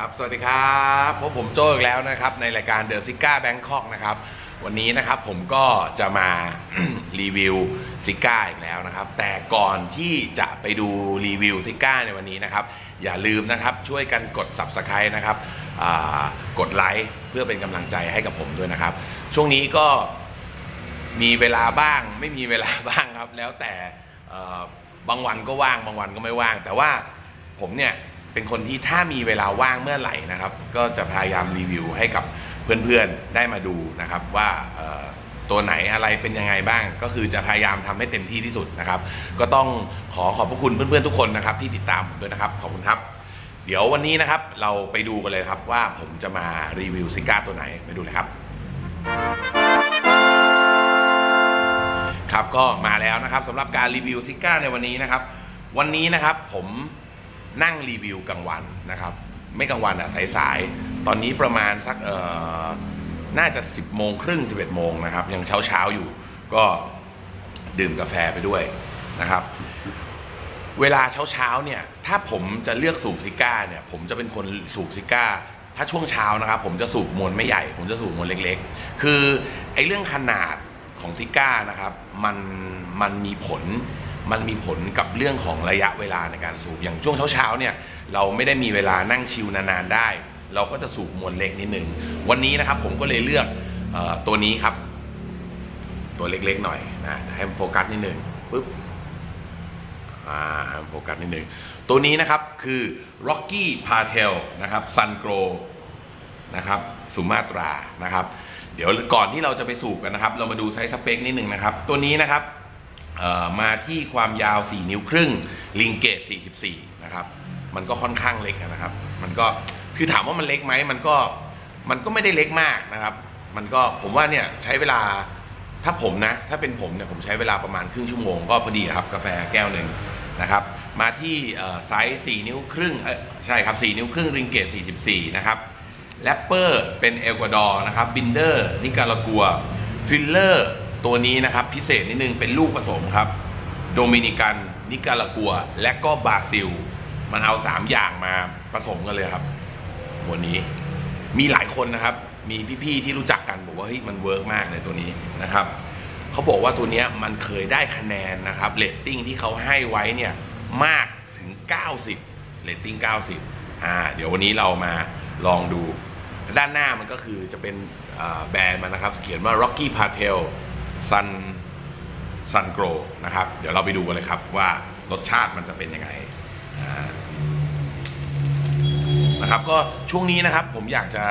ครับ สวัสดีครับพบผมโจอีกแล้วนะครับ ในรายการเดอะซิก้าแบงคอกนะครับ วันนี้นะครับผมก็จะมา รีวิวซิก้าอีกแล้วนะครับ แต่ก่อนที่จะไปดูรีวิวซิก้าในวันนี้นะครับ อย่าลืมนะครับช่วยกันกด Subscribe นะครับอ่ากดไลค์เพื่อเป็นกำลังใจให้กับผมด้วยนะครับ ช่วงนี้ก็มีเวลาบ้างไม่มีเวลาบ้างครับ แล้วแต่เอ่อบางวันก็ว่างบางวันก็ไม่ว่าง แต่ว่าผมเนี่ย เป็นคนที่ถ้ามีเวลาว่างเมื่อไหร่นะครับ ก็จะพยายามรีวิวให้กับเพื่อนๆได้มาดูนะครับว่าตัวไหนอะไรเป็นยังไงบ้าง ก็คือจะพยายามทำให้เต็มที่ที่สุดนะครับ ก็ต้องขอขอบพระคุณเพื่อนๆทุกคนนะครับ ที่ติดตามผมด้วยนะครับขอบคุณครับ เดี๋ยววันนี้นะครับเราไปดูกันเลยครับว่าผมจะมารีวิวซิก้าตัวไหนไปดูเลยครับ ครับก็มาแล้วนะครับสำหรับการรีวิวซิก้าในวันนี้นะครับ วันนี้นะครับผม นั่งรีวิวกลางวันนะครับ ไม่กลางวันอะสายๆ ตอนนี้ประมาณสักเอ่อน่าจะ 10โมงครึ่ง11โมงนะครับ ยังเช้าเช้าๆอยู่ก็ดื่มกาแฟไปด้วยนะครับ เวลาเช้าๆเนี่ยถ้าผมจะเลือกสูบซิก้าเนี่ยผมจะเป็นคนสูบซิก้าถ้าช่วงเช้านะครับ ผมจะสูบมวลไม่ใหญ่ ผมจะสูบมวลเล็ก ๆ คือไอ้เรื่องขนาดของซิก้านะครับ มันมันมีผล มันมีผลกับเรื่องของระยะเวลาในการสูบอย่างช่วงเช้าๆเนี่ยเราไม่ได้มีเวลานั่งชิลนานๆได้ เราก็จะสูบมวลเล็กนิดนึงวันนี้นะครับผมก็เลยเลือกออตัวนี้ครับ ตัวเล็กๆหน่อยนะให้มันโฟกัสนิดนึงปึ๊บอ่าโฟกัสนิดนึงตัวนี้นะครับคือ Rocky p a t e l นะครับ Sun Grow นะครับสุมาตรานะครับ เดี๋ยวก่อนที่เราจะไปสูบกันนะครับ เรามาดูไซส์สเปคนิดหนึ่งนะครับ ตัวนี้นะครับ มาที่ความยาว 4 นิ้วครึ่งลิงเกต44 นะครับ มันก็ค่อนข้างเล็กนะครับ มันก็คือถามว่ามันเล็กไหมมันก็มันก็ไม่ได้เล็กมากนะครับ มันก็ผมว่าเนี่ยใช้เวลาถ้าผมนะ ถ้าเป็นผมเนี่ยผมใช้เวลาประมาณครึ่งชั่วโมงก็พอดีครับกาแฟแก้วหนึ่งนะครับ มาที่ไซส์4นิ้วครึ่งเออใช่ครับ4นิ้วครึ่งริงเกต44 นะครับแรปเปอร์เป็นเอลกวาดอร์นะครับบินเดอร์นิการากัวฟิลเลอร์ ตัวนี้นะครับพิเศษนิดนึงเป็นลูกผสมครับ โดมินิกัน นิการากัว และก็บราซิล มันเอา 3 อย่างมาผสมกันเลยครับ ตัวนี้มีหลายคนนะครับ มีพี่ๆที่รู้จักกันบอกว่าเฮ้ยมันเวิร์กมากเลยตัวนี้นะครับเขาบอกว่าตัวนี้มันเคยได้คะแนนนะครับเรตติ้งที่เขาให้ไว้เนี่ยมากถึง 90เรตติ้ง 90อ่าเดี๋ยววันนี้เรามาลองดู ด้านหน้ามันก็คือจะเป็นแบรนด์มันนะครับ เขียนว่า Rocky Patel Grow นโกรนะครับ เดี๋ยวเราไปดูกันเลยครับว่ารสชาติมันจะเป็นยังไงนะครับก็ช่วงนี้นะครับผมอยากจะ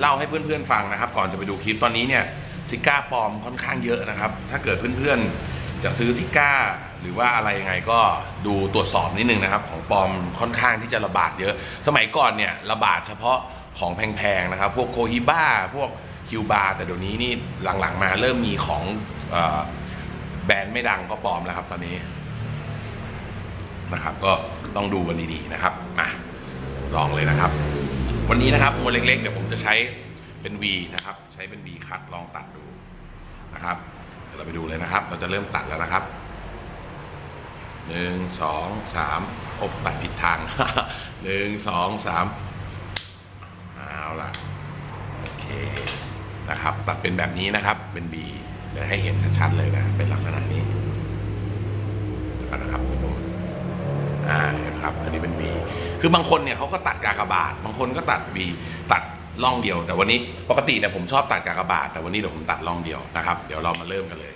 เล่าให้เพื่อนๆฟังนะครับ ก่อนจะไปดูคลิปตอนนี้เนี่ยซิก้าปลอมค่อนข้างเยอะนะครับ ถ้าเกิดเพื่อนๆจะซื้อซิก้าหรือว่าอะไรยังไงก็ดูตรวจสอบนิดนึงนะครับ ของปลอมค่อนข้างที่จะระบาดเยอะ สมัยก่อนเนี่ยระบาดเฉพาะของแพงๆนะครับ พวกโคฮิบ้าพวก คิวบาแต่เดี๋ยวนี้นี่หลังๆมาเริ่มมีของออแบรนด์ไม่ดังก็ปลอมแล้วครับตอนนี้นะครับ ก็ต้องดูกันดีๆนะครับมาลองเลยนะครับ วันนี้นะครับมวลเล็กๆเดี๋ยวผมจะใช้เป็น V นะครับ ใช้เป็น V คัดลองตัดดูนะครับเดี๋ยวเราไปดูเลยนะครับ เราจะเริ่มตัดแล้วนะครับหนึ่งสองสามอบตัดผิดทางหนึ่งสองสามเอาละโอเค นะครับ ตัดเป็นแบบนี้นะครับ เป็น V เดี๋ยวให้เห็นชัดๆเลยนะ เป็นลักษณะนี้เดี๋ยวนะครับคุณผู้ชมอ่านไหมครับ อันนี้เป็น V คือบางคนเนี่ยเขาก็ตัดกากบาท บางคนก็ตัด V ตัดล่องเดียว แต่วันนี้ปกติเนี่ยผมชอบตัดกากบาท แต่วันนี้เดี๋ยวผมตัดล่องเดียวนะครับ เดี๋ยวเรามาเริ่มกันเลย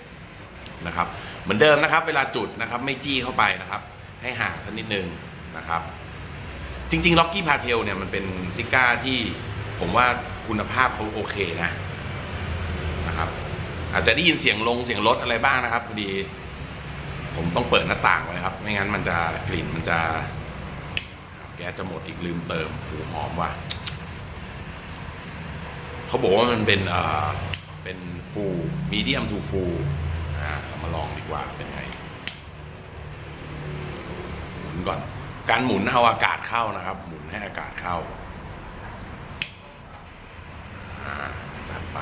นะครับ เหมือนเดิมนะครับ เวลาจุดนะครับ ไม่จี้เข้าไปนะครับ ให้ห่างสักนิดนึงนะครับ จริงๆล็อกกี้พาเทลเนี่ยมันเป็นซิก้าที่ผมว่าคุณภาพเขาโอเคนะ อาจจะได้ยินเสียงลงเสียงรถอะไรบ้างนะครับพอดี ผมต้องเปิดหน้าต่างไว้ครับ ไม่งั้นมันจะกลิ่นมันจะ แก๊สจะหมดอีกลืมเติมโอ้หอมว่ะเขาบอกว่ามันเป็นเอ่อเป็นฟูมีเดียมทูฟูอ่าเรามาลองดีกว่าเป็นไงหมุนก่อน การหมุนเอาอากาศเข้านะครับ หมุนให้อากาศเข้าตัดไป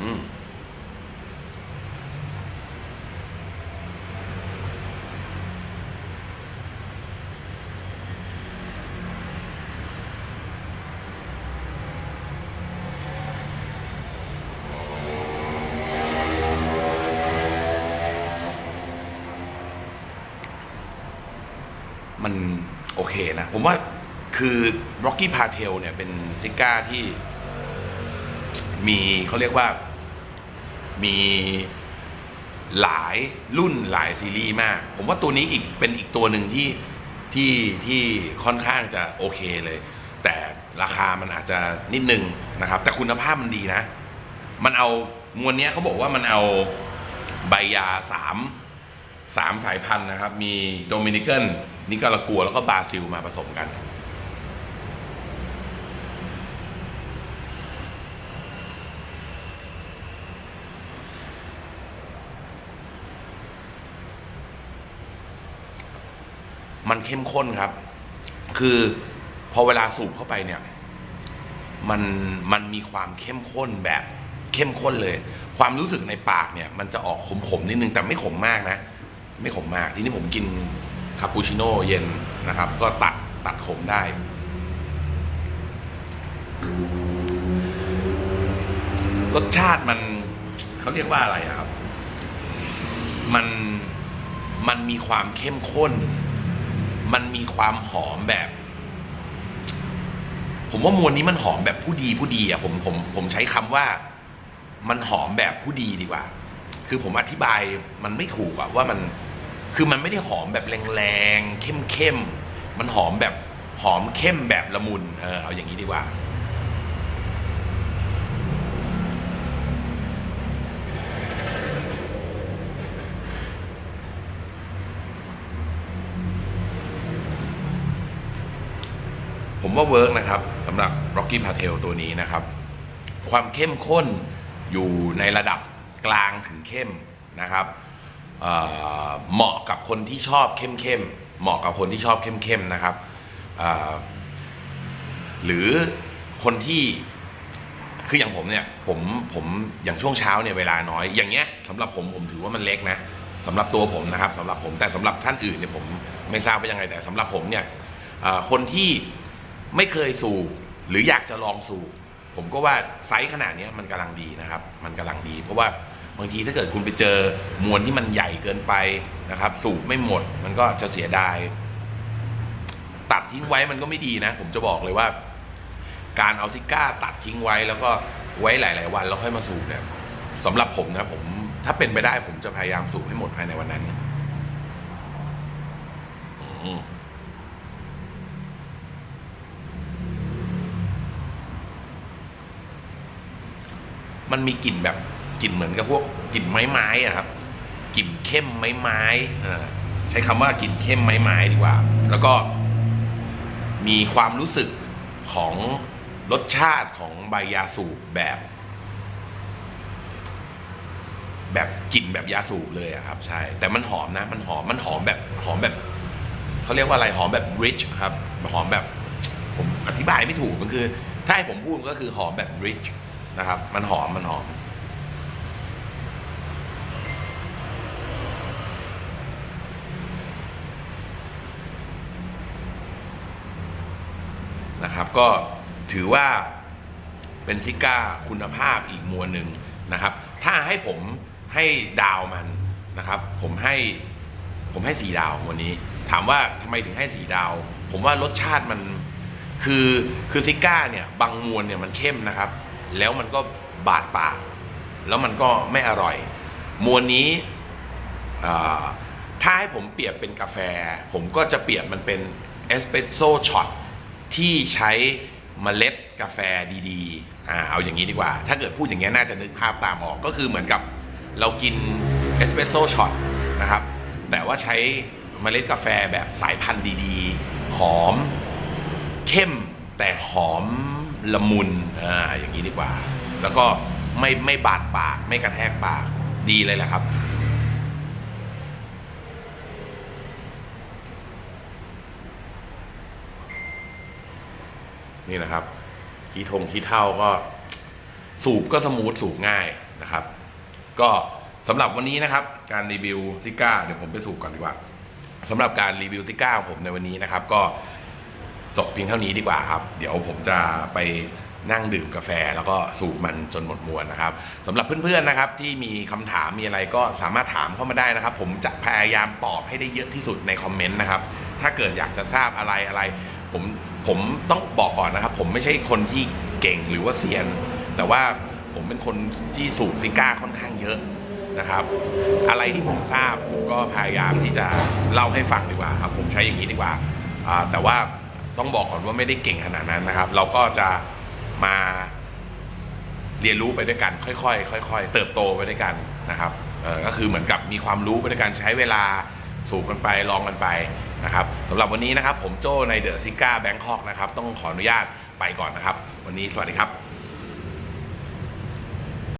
อืม อ มันโอเคนะ ผมว่าคือ Rocky p a t e l เนี่ยเป็นซิก้าที่มีเขาเรียกว่ามีหลายรุ่นหลายซีรีส์มาก ผมว่าตัวนี้อีกเป็นอีกตัวหนึ่งที่ที่ที่ค่อนข้างจะโอเคเลย แต่ราคามันอาจจะนิดนึงนะครับ แต่คุณภาพมันดีนะ มันเอามวลเนี้ยเขาบอกว่ามันเอาใบยาสามสามสายพันธุ์นะครับ มีโดมินิกัน นิการากัวแล้วก็บราซิลมาผสมกัน มันเข้มข้นครับ คือพอเวลาสูบเข้าไปเนี่ยมันมันมีความเข้มข้นแบบเข้มข้นเลย ความรู้สึกในปากเนี่ย มันจะออกขมๆนิดนึงแต่ไม่ขมมากนะ ไม่ขมมาก ทีนี้ผมกิน คาปูชิโน่เย็นนะครับ ก็ตัดตัดขมได้ รสชาติมันเขาเรียกว่าอะไรครับ มันมันมีความเข้มข้น มันมีความหอมแบบ ผมว่ามวลนี้มันหอมแบบผู้ดีผู้ดีอะผมผมผมใช้คำว่ามันหอมแบบผู้ดีดีกว่า คือผมอธิบายมันไม่ถูกอะว่ามัน คือมันไม่ได้หอมแบบแรงๆเข้มๆมันหอมแบบหอมเข้มแบบละมุนเออเอาอย่างนี้ดีกว่า ผมว่าเวิร์กนะครับสำหรับ Rocky p a t e l ตัวนี้นะครับ ความเข้มข้นอยู่ในระดับกลางถึงเข้มนะครับ เหมาะกับคนที่ชอบเข้มเข้มๆเหมาะกับคนที่ชอบเข้มเข้มๆนะครับหรือคนที่คืออย่างผมเนี่ยผมผมอย่างช่วงเช้าเนี่ยเวลาน้อยอย่างเงี้ยสำหรับผมผมถือว่ามันเล็กนะสำหรับตัวผมนะครับสำหรับผมแต่สำหรับท่านอื่นเนี่ยผมไม่ทราบว่ายังไงแต่สำหรับผมเนี่ยคนที่ไม่เคยสูบหรืออยากจะลองสูบผมก็ว่าไซส์ขนาดนี้มันกำลังดีนะครับ มันกำลังดี เพราะว่า บางทีถ้าเกิดคุณไปเจอมวลที่มันใหญ่เกินไปนะครับ สูบไม่หมดมันก็จะเสียดาย ตัดทิ้งไว้มันก็ไม่ดีนะ ผมจะบอกเลยว่า การเอาซิก้าตัดทิ้งไว้แล้วก็ไว้หลาย ๆ วันแล้วค่อยมาสูบเนี่ยสำหรับผมนะผมถ้าเป็นไปได้ผมจะพยายามสูบให้หมดภายในวันนั้นมันมีกลิ่นแบบ กลิ่นเหมือนกับพวกกลิ่นไม้ไม้ๆอะครับกลิ่นเข้มไม้ไม้ๆใช้คำว่ากลิ่นเข้มไม้ไม้ๆดีกว่า แล้วก็มีความรู้สึกของรสชาติของใบยาสูบแบบ แบบกลิ่นแบบยาสูบเลยอะครับ ใช่ แต่มันหอมนะ มันหอมมันหอมแบบหอมแบบเขาเรียกว่าอะไรหอมแบบ rich ครับหอมแบบ ผมอธิบายไม่ถูกมันคือ ถ้าให้ผมพูดก็คือหอมแบบ rich นะครับ มันหอมมันหอม นะครับ ก็ถือว่าเป็นซิก้าคุณภาพอีกมวลหนึ่งนะครับ ถ้าให้ผมให้ดาวมันนะครับ ผมให้ผมให้สีดาววันนี้ ถามว่าทำไมถึงให้สีดาว ผมว่ารสชาติมันคือคือซิก้าเนี่ยบางมวลเนี่ยมันเข้มนะครับ แล้วมันก็บาดปาก แล้วมันก็ไม่อร่อย มวลนี้ถ้าให้ผมเปรียบเป็นกาแฟ ผมก็จะเปรียบมันเป็นเอสเปรสโซช็อต ที่ใช้เมล็ดกาแฟดีๆอ่าเอาอย่างนี้ดีกว่า ถ้าเกิดพูดอย่างนี้ยน่าจะนึกภาพตามออกก็คือเหมือนกับเรากินเอสเปรสโซช็อตนะครับแต่ว่าใช้เมล็ดกาแฟแบบสายพันธุ์ดีๆ หอม เข้มแต่หอมละมุนอ่าอย่างนี้ดีกว่า แล้วก็ไม่ไม่บาดปากไม่กระแทกปากดีเลยแหละครับ นี่นะครับขี้ทงขี้เท่าก็สูบก็สมูทสูบง่ายนะครับ ก็สำหรับวันนี้นะครับ การรีวิวซิก้าเดี๋ยวผมไปสูบก่อนดีกว่าสำหรับการรีวิวซิก้าของผมในวันนี้นะครับ ก็จบเพียงเท่านี้ดีกว่าครับ เดี๋ยวผมจะไปนั่งดื่มกาแฟแล้วก็สูบมันจนหมดมวลนะครับสำหรับเพื่อนๆนะครับ ที่มีคำถามมีอะไรก็สามารถถามเข้ามาได้นะครับ ผมจะพยายามตอบให้ได้เยอะที่สุดในคอมเมนต์นะครับ ถ้าเกิดอยากจะทราบอะไรอะไร ผม ผมต้องบอกก่อนนะครับ ผมไม่ใช่คนที่เก่งหรือว่าเซียน แต่ว่าผมเป็นคนที่สูบซิก้าค่อนข้างเยอะนะครับ อะไรที่ผมทราบผมก็พยายามที่จะเล่าให้ฟังดีกว่าครับ ผมใช้อย่างนี้ดีกว่าแต่ว่าต้องบอกก่อนว่าไม่ได้เก่งขนาดนั้นนะครับ เราก็จะมาเรียนรู้ไปด้วยกันค่อยๆค่อย ๆ เติบโตไปด้วยกันนะครับก็คือเหมือนกับมีความรู้ไปด้วยกันใช้เวลาสูบกันไปลองกันไป นะครับสำหรับวันนี้นะครับผมโจ้ในเดอะซิก้าแบงคอกนะครับต้องขออนุญาตไปก่อนนะครับ วันนี้สวัสดีครับ